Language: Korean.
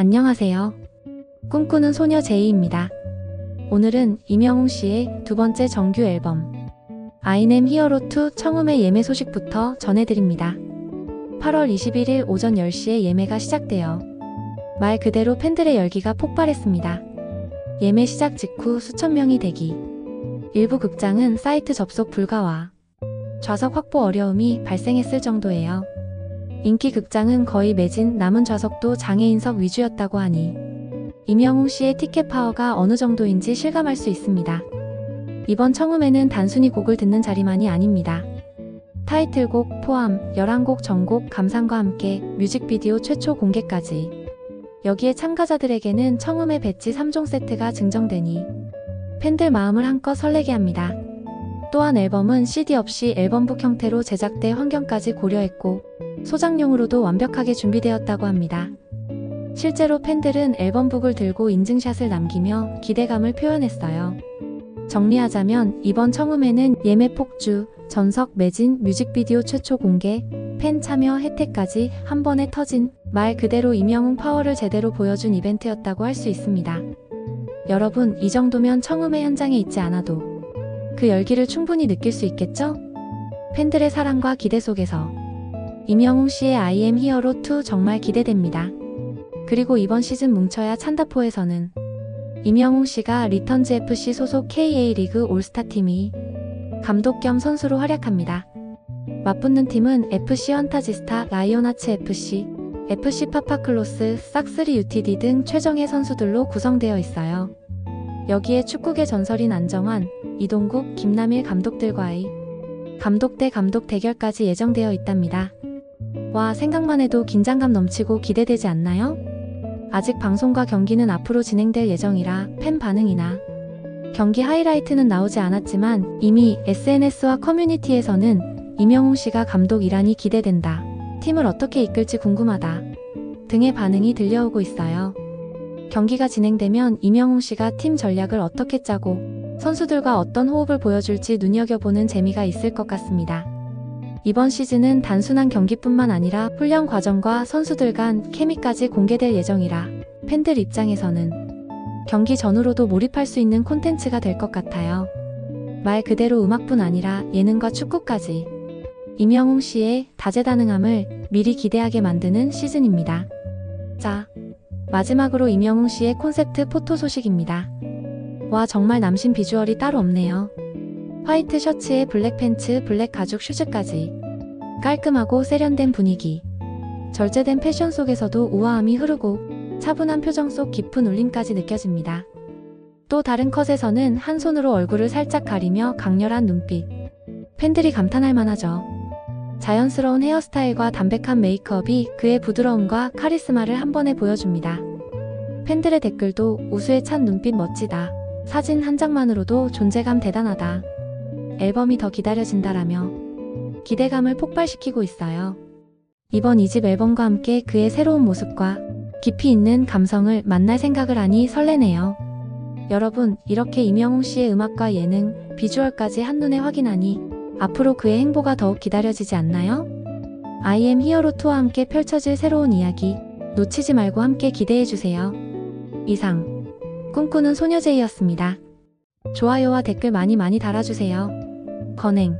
안녕하세요. 꿈꾸는 소녀 제이입니다. 오늘은 임영웅 씨의 두 번째 정규 앨범 아이넴 히어로 2 청음의 예매 소식부터 전해드립니다. 8월 21일 오전 10시에 예매가 시작되어 말 그대로 팬들의 열기가 폭발했습니다. 예매 시작 직후 수천 명이 대기. 일부 극장은 사이트 접속 불가와 좌석 확보 어려움이 발생했을 정도예요. 인기 극장은 거의 매진 남은 좌석도 장애인석 위주였다고 하니 임영웅 씨의 티켓 파워가 어느 정도인지 실감할 수 있습니다. 이번 청음에는 단순히 곡을 듣는 자리만이 아닙니다. 타이틀곡 포함 11곡 전곡 감상과 함께 뮤직비디오 최초 공개까지 여기에 참가자들에게는 청음의 배지 3종 세트가 증정되니 팬들 마음을 한껏 설레게 합니다. 또한 앨범은 CD 없이 앨범북 형태로 제작돼 환경까지 고려했고 소장용으로도 완벽하게 준비되었다고 합니다. 실제로 팬들은 앨범북을 들고 인증샷을 남기며 기대감을 표현했어요. 정리하자면 이번 청음에는 예매 폭주, 전석 매진, 뮤직비디오 최초 공개, 팬 참여 혜택까지 한 번에 터진 말 그대로 임영웅 파워를 제대로 보여준 이벤트였다고 할 수 있습니다. 여러분, 이 정도면 청음의 현장에 있지 않아도 그 열기를 충분히 느낄 수 있겠죠? 팬들의 사랑과 기대 속에서 임영웅 씨의 I am 히어로 2 정말 기대됩니다. 그리고 이번 시즌 뭉쳐야 찬다포에서는 임영웅 씨가 리턴즈 FC 소속 KA 리그 올스타 팀이 감독 겸 선수로 활약합니다. 맞붙는 팀은 FC 헌타지스타, 라이온하츠 FC, FC 파파클로스, 싹스리 UTD 등 최정예 선수들로 구성되어 있어요. 여기에 축구계 전설인 안정환, 이동국, 김남일 감독들과의 감독 대 감독 대결까지 예정되어 있답니다. 와, 생각만 해도 긴장감 넘치고 기대되지 않나요? 아직 방송과 경기는 앞으로 진행될 예정이라 팬 반응이나 경기 하이라이트는 나오지 않았지만 이미 SNS와 커뮤니티에서는 임영웅 씨가 감독이라니 기대된다. 팀을 어떻게 이끌지 궁금하다. 등의 반응이 들려오고 있어요. 경기가 진행되면 임영웅 씨가 팀 전략을 어떻게 짜고 선수들과 어떤 호흡을 보여줄지 눈여겨보는 재미가 있을 것 같습니다. 이번 시즌은 단순한 경기뿐만 아니라 훈련 과정과 선수들 간 케미까지 공개될 예정이라 팬들 입장에서는 경기 전후로도 몰입할 수 있는 콘텐츠가 될 것 같아요. 말 그대로 음악뿐 아니라 예능과 축구까지 임영웅 씨의 다재다능함을 미리 기대하게 만드는 시즌입니다. 자, 마지막으로 임영웅 씨의 콘셉트 포토 소식입니다. 와, 정말 남신 비주얼이 따로 없네요. 화이트 셔츠에 블랙 팬츠, 블랙 가죽 슈즈까지 깔끔하고 세련된 분위기. 절제된 패션 속에서도 우아함이 흐르고 차분한 표정 속 깊은 울림까지 느껴집니다. 또 다른 컷에서는 한 손으로 얼굴을 살짝 가리며 강렬한 눈빛. 팬들이 감탄할 만하죠. 자연스러운 헤어스타일과 담백한 메이크업이 그의 부드러움과 카리스마를 한 번에 보여줍니다. 팬들의 댓글도 우수에 찬 눈빛 멋지다. 사진 한 장만으로도 존재감 대단하다. 앨범이 더 기다려진다라며 기대감을 폭발시키고 있어요. 이번 2집 앨범과 함께 그의 새로운 모습과 깊이 있는 감성을 만날 생각을 하니 설레네요. 여러분, 이렇게 임영웅 씨의 음악과 예능, 비주얼까지 한눈에 확인하니 앞으로 그의 행보가 더욱 기다려지지 않나요? I am 히어로 2와 함께 펼쳐질 새로운 이야기 놓치지 말고 함께 기대해주세요. 이상 꿈꾸는 소녀제이였습니다. 좋아요와 댓글 많이 많이 달아주세요. 건행